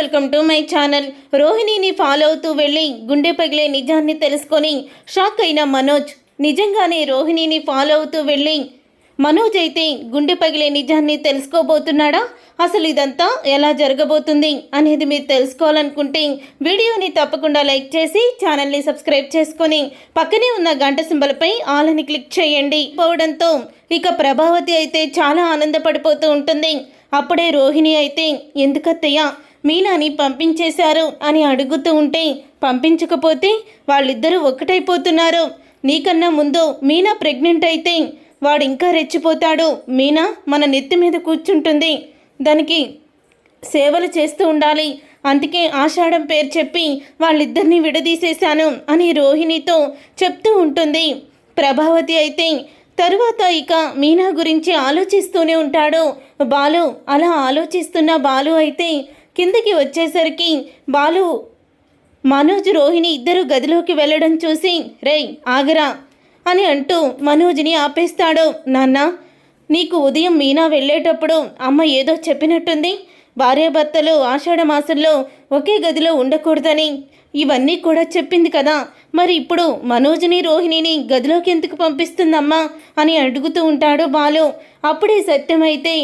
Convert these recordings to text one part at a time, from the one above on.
Welcome to my channel. రోహిణిని follow అవుతూ వెళ్ళి గుండె పగిలే నిజాన్ని తెలుసుకొని షాక్ అయిన మనోజ్. నిజంగానే రోహిణిని ఫాలో అవుతూ వెళ్ళి మనోజ్ అయితే గుండె పగిలే నిజాన్ని తెలుసుకోబోతున్నాడా? అసలు ఇదంతా ఎలా జరగబోతుంది అనేది మీరు తెలుసుకోవాలనుకుంటే వీడియోని తప్పకుండా లైక్ చేసి ఛానల్ని సబ్స్క్రైబ్ చేసుకొని పక్కనే ఉన్న గంట సింబల్పై ఆలని క్లిక్ చేయండి. పోవడంతో ఇక ప్రభావతి అయితే చాలా ఆనందపడిపోతూ ఉంటుంది. అప్పుడే రోహిణి అయితే ఎందుకత్తయ్య? మీనాని పంపించేశారు అని అడుగుతూ ఉంటే పంపించకపోతే వాళ్ళిద్దరూ ఒకటైపోతున్నారు నీకన్నా ముందు మీనా ప్రెగ్నెంట్ అయితే వాడు ఇంకా రెచ్చిపోతాడు. మీనా మన నెత్తి మీద కూర్చుంటుంది. దానికి సేవలు చేస్తూ ఉండాలి. అందుకే ఆషాఢం పేరు చెప్పి వాళ్ళిద్దరిని విడదీసేశాను అని రోహిణితో చెప్తూ ఉంటుంది. ప్రభావతి అయితే తరువాత ఇక మీనా గురించి ఆలోచిస్తూనే ఉంటాడు. బాలు అలా ఆలోచిస్తున్న బాలు అయితే కిందకి వచ్చేసరికి బాలు మనోజ్ రోహిణి ఇద్దరు గదిలోకి వెళ్ళడం చూసి రేయ్ ఆగరా అని అంటూ మనోజ్ని ఆపేస్తాడు. నాన్న నీకు ఉదయం మీనా వెళ్ళేటప్పుడు అమ్మ ఏదో చెప్పినట్టుంది. భార్యాభర్తలు ఆషాఢ మాసంలో ఒకే గదిలో ఉండకూడదని ఇవన్నీ కూడా చెప్పింది కదా. మరి ఇప్పుడు మనోజ్ని రోహిణిని గదిలోకి ఎందుకు పంపిస్తుందమ్మా అని అడుగుతూ ఉంటాడు బాలు. అప్పుడే సత్యమైతే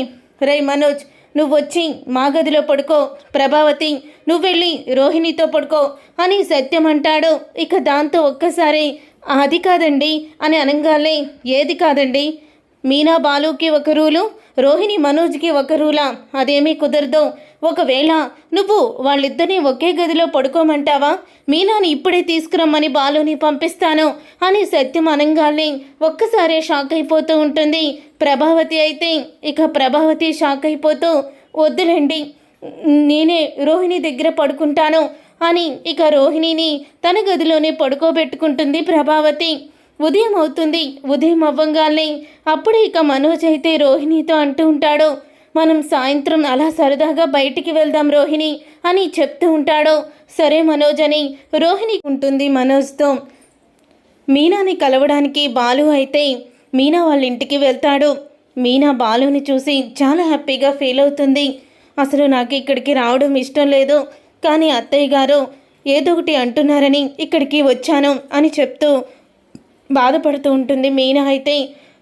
రే మనోజ్ నువ్వు వచ్చి మా గదిలో పడుకో ప్రభావతి నువ్వు వెళ్ళి రోహిణితో పడుకో అని సత్యం అంటాడు ఇక దాంతో ఒక్కసారి అది కాదండి అని అనగానే ఏది కాదండి? మీనా బాలుకి ఒక రూలు రోహిణి మనోజ్కి ఒక రూలా. అదేమీ కుదరదు. ఒకవేళ నువ్వు వాళ్ళిద్దరిని ఒకే గదిలో పడుకోమంటావా? మీనాని ఇప్పుడే తీసుకురమ్మని బాలుని పంపిస్తాను అని సత్యం అనంగానే ఒక్కసారే షాక్ అయిపోతూ ఉంటుంది. ప్రభావతి అయితే ఇక ప్రభావతి షాక్ అయిపోతూ వద్దులేండి నేనే రోహిణి దగ్గర పడుకుంటాను అని ఇక రోహిణిని తన గదిలోనే పడుకోబెట్టుకుంటుంది ప్రభావతి. ఉదయం అవుతుంది. ఉదయం అవ్వంగానే అప్పుడు ఇక మనోజ్ అయితే రోహిణితో అంటూ ఉంటాడు. మనం సాయంత్రం అలా సరదాగా బయటికి వెళ్దాం రోహిణి అని చెప్తూ ఉంటాడు. సరే మనోజ్ అని రోహిణి ఉంటుంది మనోజ్తో. మీనాని కలవడానికి బాలు అయితే మీనా వాళ్ళ ఇంటికి వెళ్తాడు. మీనా బాలుని చూసి చాలా హ్యాపీగా ఫీల్ అవుతుంది. అసలు నాకు ఇక్కడికి రావడం ఇష్టం లేదు. కానీ అత్తయ్య గారు ఏదో ఒకటి అంటున్నారని ఇక్కడికి వచ్చాను అని చెప్తూ బాధపడుతూ ఉంటుంది. మీనా అయితే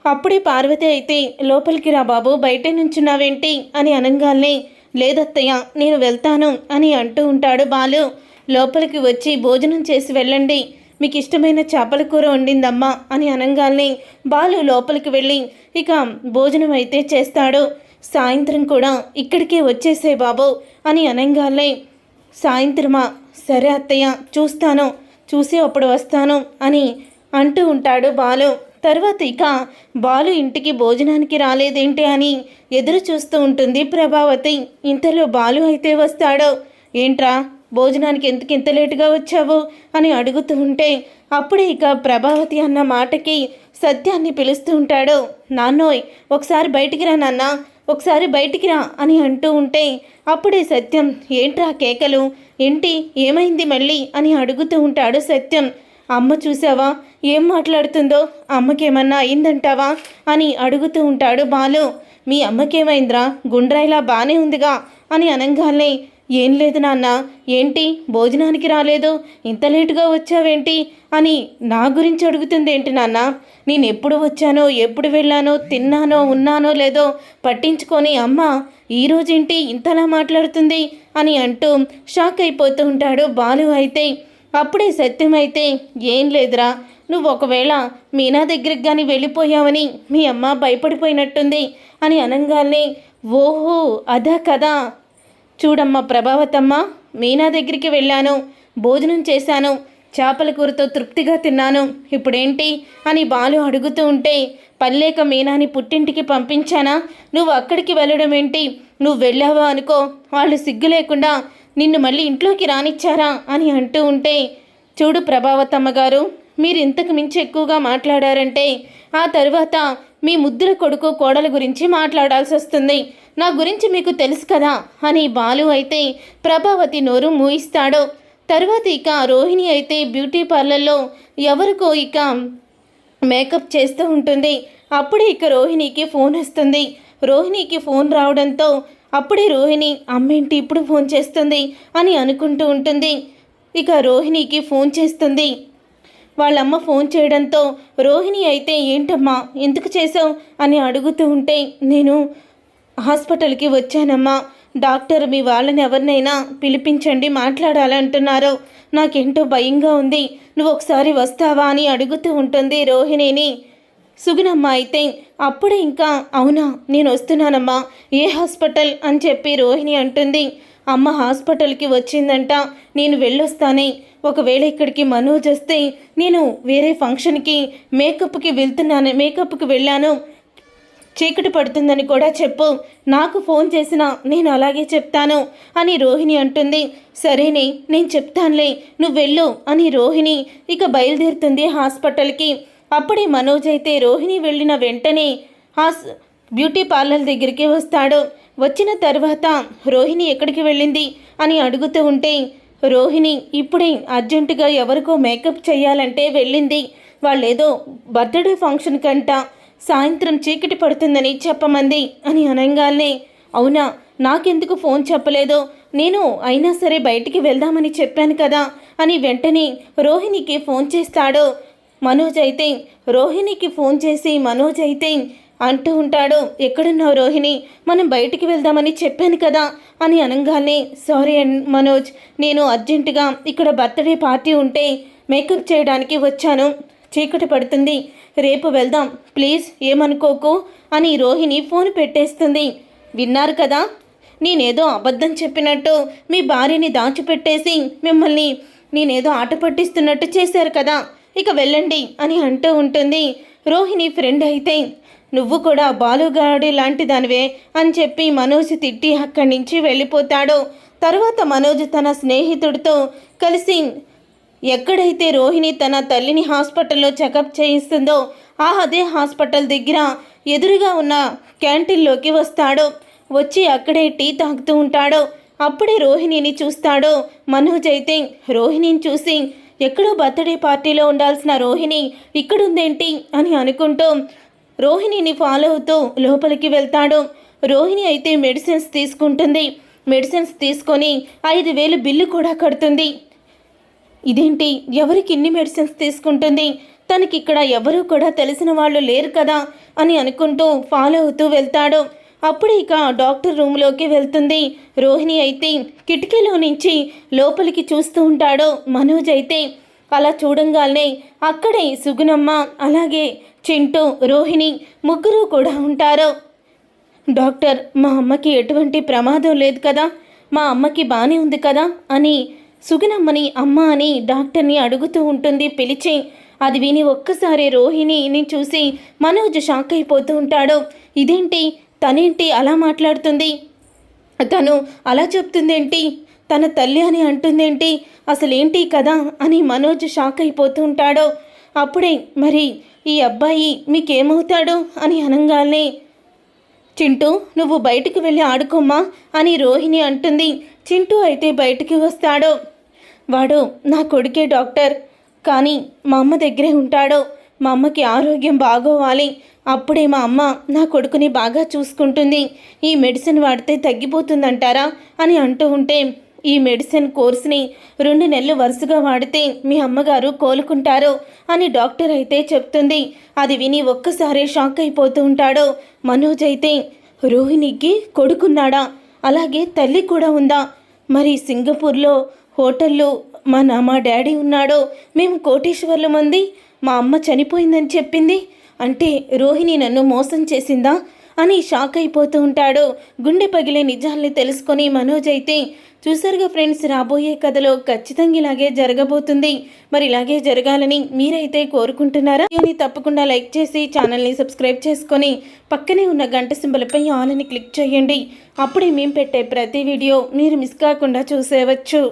అప్పుడే పార్వతి అయితే లోపలికి రా బాబు బయట నుంచున్నావేంటి? అని అనగానే లేదత్తయ్య నేను వెళ్తాను అని అంటూ ఉంటాడు బాలు. లోపలికి వచ్చి భోజనం చేసి వెళ్ళండి. మీకు ఇష్టమైన చేపల కూర వండిందమ్మా అని అనగానే బాలు లోపలికి వెళ్ళి ఇక భోజనం అయితే చేస్తాడు. సాయంత్రం కూడా ఇక్కడికే వచ్చేసే బాబు అని అనగానే సాయంత్రమా? సరే అత్తయ్య చూస్తాను. చూసి అప్పుడు వస్తాను అని అంటూ ఉంటాడు బాలు. తర్వాత ఇక బాలు ఇంటికి భోజనానికి రాలేదేంటి అని ఎదురు చూస్తూ ఉంటుంది ప్రభావతి. ఇంతలో బాలు అయితే వస్తాడు. ఏంట్రా భోజనానికి ఎందుకు ఇంత లేటుగా వచ్చావు? అని అడుగుతూ ఉంటే అప్పుడే ఇక ప్రభావతి అన్న మాటకి సత్యాన్ని పిలుస్తూ ఉంటాడు. నాన్నోయ్ ఒకసారి బయటికి రా నాన్న ఒకసారి బయటికి రా అని అంటూ ఉంటే అప్పుడే సత్యం ఏంట్రా కేకలు? ఏంటి? ఏమైంది మళ్ళీ? అని అడుగుతూ ఉంటాడు సత్యం. అమ్మ చూసావా? ఏం మాట్లాడుతుందో? అమ్మకేమన్నా అయిందంటావా? అని అడుగుతూ ఉంటాడు బాలు. మీ అమ్మకేమైందిరా? గుండ్రాయిలా బాగానే ఉందిగా అని అనంగానే ఏం లేదు నాన్న. ఏంటి? భోజనానికి రాలేదు. ఇంత లేటుగా వచ్చావేంటి? అని నా గురించి అడుగుతుంది ఏంటి నాన్న? నేను ఎప్పుడు వచ్చానో ఎప్పుడు వెళ్ళానో తిన్నానో ఉన్నానో లేదో పట్టించుకొని అమ్మ ఈరోజేంటి ఇంతలా మాట్లాడుతుంది? అని అంటూ షాక్ అయిపోతూ ఉంటాడు బాలు అయితే. అప్పుడే సత్యమైతే ఏం లేదురా. నువ్వు ఒకవేళ మీనా దగ్గరికి కానీ వెళ్ళిపోయావని మీ అమ్మ భయపడిపోయినట్టుంది అని అనగానే ఓహో అదా కదా. చూడమ్మా ప్రభావతమ్మ మీనా దగ్గరికి వెళ్ళాను భోజనం చేశాను చేపల కూరతో తృప్తిగా తిన్నాను. ఇప్పుడేంటి అని బాలు అడుగుతూ ఉంటే పల్లేక మీనాని పుట్టింటికి పంపించానా? నువ్వు అక్కడికి వెళ్ళడం ఏంటి నువ్వు వెళ్ళావా అనుకో వాళ్ళు సిగ్గు లేకుండా నిన్ను మళ్ళీ ఇంట్లోకి రానిచ్చారా అని అంటూ ఉంటే చూడు ప్రభావతమ్మ గారు మీరు ఇంతకు మించి ఎక్కువగా మాట్లాడారంటే ఆ తరువాత మీ ముద్దుల కొడుకు కోడల గురించి మాట్లాడాల్సి వస్తుంది. నా గురించి మీకు తెలుసు కదా అని బాలు అయితే ప్రభావతి నోరు మూయిస్తాడు. తర్వాత ఇక రోహిణి అయితే బ్యూటీ పార్లర్లో ఎవరికో ఇక మేకప్ చేస్తూ ఉంటుంది. అప్పుడే ఇక రోహిణికి ఫోన్ వస్తుంది. రోహిణికి ఫోన్ రావడంతో అప్పుడే రోహిణి అమ్మేంటి ఇప్పుడు ఫోన్ చేస్తుంది? అని అనుకుంటూ ఉంటుంది. ఇక రోహిణికి ఫోన్ చేస్తుంది. వాళ్ళమ్మ ఫోన్ చేయడంతో రోహిణి అయితే ఏంటమ్మా ఎందుకు చేసావు అని అడుగుతూ ఉంటే నేను హాస్పిటల్కి వచ్చానమ్మా. డాక్టర్ మీ వాళ్ళని ఎవరినైనా పిలిపించండి మాట్లాడాలంటున్నారు నాకేంటో భయంగా ఉంది. నువ్వు ఒకసారి వస్తావా? అని అడుగుతూ ఉంటుంది రోహిణిని. సుగుణమ్మ అయితే అప్పుడే ఇంకా అవునా? నేను వస్తున్నానమ్మా. ఏ హాస్పిటల్? అని చెప్పి రోహిణి అంటుంది. అమ్మ హాస్పిటల్కి వచ్చిందంట. నేను వెళ్ళొస్తానే. ఒకవేళ ఇక్కడికి మనోజ్ వస్తే నేను వేరే ఫంక్షన్కి మేకప్కి వెళ్తున్నాను మేకప్కి వెళ్ళాను. చీకటి పడుతుందని కూడా చెప్పు. నాకు ఫోన్ చేసినా నేను అలాగే చెప్తాను అని రోహిణి అంటుంది. సరేనే నేను చెప్తానులే. నువ్వు వెళ్ళు అని రోహిణి ఇక బయలుదేరుతుంది హాస్పిటల్కి. అప్పుడే మనోజ్ అయితే రోహిణి వెళ్ళిన వెంటనే ఆ బ్యూటీ పార్లర్ దగ్గరికి వస్తాడు. వచ్చిన తర్వాత రోహిణి ఎక్కడికి వెళ్ళింది అని అడుగుతూ ఉంటే రోహిణి ఇప్పుడే అర్జెంటుగా ఎవరికో మేకప్ చేయాలంటే వెళ్ళింది. వాళ్ళేదో బర్త్డే ఫంక్షన్ కంట సాయంత్రం చీకటి పడుతుందని చెప్పమంది అని అనగానే అవునా నాకెందుకు ఫోన్ చెప్పలేదో నేను అయినా సరే బయటికి వెళ్దామని చెప్పాను కదా అని వెంటనే రోహిణికి ఫోన్ చేస్తాడు. మనోజ్ అయితే రోహిణికి ఫోన్ చేసి మనోజ్ అయితే అంటూ ఉంటాడు. ఎక్కడున్నావు రోహిణి? మనం బయటికి వెళ్దామని చెప్పాను కదా అని అనగానే సారీ అండ్ మనోజ్ నేను అర్జెంటుగా ఇక్కడ బర్త్డే పార్టీ ఉంటే మేకప్ చేయడానికి వచ్చాను. చీకటి పడుతుంది. రేపు వెళ్దాం. ప్లీజ్ ఏమనుకోకు అని రోహిణి ఫోన్ పెట్టేస్తుంది. విన్నారు కదా? నేనేదో అబద్ధం చెప్పినట్టు మీ భార్యని దాచిపెట్టేసి మిమ్మల్ని నేనేదో ఆట పట్టిస్తున్నట్టు చేశారు కదా. ఇక వెళ్ళండి అని అంటూ ఉంటుంది. రోహిణి ఫ్రెండ్ అయితే నువ్వు కూడా బాలుగాడి లాంటి దానివే అని చెప్పి మనోజ్ తిట్టి అక్కడి నుంచి వెళ్ళిపోతాడు. తర్వాత మనోజ్ తన స్నేహితుడితో కలిసి ఎక్కడైతే రోహిణి తన తల్లిని హాస్పిటల్లో చెకప్ చేయిస్తుందో ఆ అదే హాస్పిటల్ దగ్గర ఎదురుగా ఉన్న క్యాంటీన్లోకి వస్తాడు. వచ్చి అక్కడే టీ తాగుతూ ఉంటాడు. అప్పుడే రోహిణిని చూస్తాడు. మనోజ్ అయితే రోహిణిని చూసి ఎక్కడో బర్త్డే పార్టీలో ఉండాల్సిన రోహిణి ఇక్కడుందేంటి అని అనుకుంటూ రోహిణిని ఫాలో అవుతూ లోపలికి వెళ్తాడు. రోహిణి అయితే మెడిసిన్స్ తీసుకుంటుంది. మెడిసిన్స్ తీసుకొని ఐదు వేలు బిల్లు కూడా కడుతుంది. ఇదేంటి? ఎవరికి ఇన్ని మెడిసిన్స్ తీసుకుంటుంది? తనకి ఇక్కడ ఎవరు కూడా తెలిసిన వాళ్ళు లేరు కదా అని అనుకుంటూ ఫాలో అవుతూ వెళ్తాడు. అప్పుడు ఇక డాక్టర్ రూమ్లోకి వెళ్తుంది. రోహిణి అయితే కిటికీలో నుంచి లోపలికి చూస్తూ ఉంటాడు. మనోజ్ అయితే అలా చూడంగానే అక్కడే సుగుణమ్మ అలాగే చింటూ రోహిణి ముగ్గురు కూడా ఉంటారు. డాక్టర్ మా అమ్మకి ఎటువంటి ప్రమాదం లేదు కదా? మా అమ్మకి బాగానే ఉంది కదా? అని సుగుణమ్మని అమ్మ అని డాక్టర్ని అడుగుతూ ఉంటుంది. పిలిచి అది విని ఒక్కసారి రోహిణిని చూసి మనోజ్ షాక్ అయిపోతూ ఉంటాడు. ఇదేంటి? తనేంటి అలా మాట్లాడుతుంది? తను అలా చెప్తుందేంటి? తన తల్లి అని అంటుందేంటి? అసలేంటి కదా అని మనోజ్ షాక్ అయిపోతూ అప్పుడే మరి ఈ అబ్బాయి మీకేమవుతాడు అని అనగానే చింటూ నువ్వు బయటికి వెళ్ళి ఆడుకోమ్మా అని రోహిణి అంటుంది. చింటూ అయితే బయటికి వస్తాడు. వాడు నా కొడుకే డాక్టర్. కానీ మా అమ్మ దగ్గరే ఉంటాడు. మా అమ్మకి ఆరోగ్యం బాగోవాలి. అప్పుడే మా అమ్మ నా కొడుకుని బాగా చూసుకుంటుంది. ఈ మెడిసిన్ వాడితే తగ్గిపోతుందంటారా? అని అంటూ ఉంటే ఈ మెడిసిన్ కోర్స్ని రెండు నెలలు వరుసగా వాడితే మీ అమ్మగారు కోలుకుంటారు అని డాక్టర్ అయితే చెప్తుంది. అది విని ఒక్కసారే షాక్ అయిపోతూ ఉంటాడు. మనోజ్ అయితే రోహిణికి కొడుకున్నాడా? అలాగే తల్లి కూడా ఉందా? మరి సింగపూర్లో హోటల్లో మా నా మా డాడీ ఉన్నాడో. మేము కోటేశ్వర్ల మంది మా అమ్మ చనిపోయిందని చెప్పింది. అంటే రోహిణి నన్ను మోసం చేసిందా? అని షాక్ అయిపోతూ ఉంటాడు. గుండె పగిలే నిజాల్ని తెలుసుకొని మనోజ్ అయితే చూసారుగా ఫ్రెండ్స్ రాబోయే కథలో ఖచ్చితంగా ఇలాగే జరగబోతుంది. మరి ఇలాగే జరగాలని మీరైతే కోరుకుంటున్నారా? దీన్ని తప్పకుండా లైక్ చేసి ఛానల్ని సబ్స్క్రైబ్ చేసుకొని పక్కనే ఉన్న గంట సింబలపై ఆల్ని క్లిక్ చేయండి. అప్పుడే మేము పెట్టే ప్రతి వీడియో మీరు మిస్ కాకుండా చూసేవచ్చు.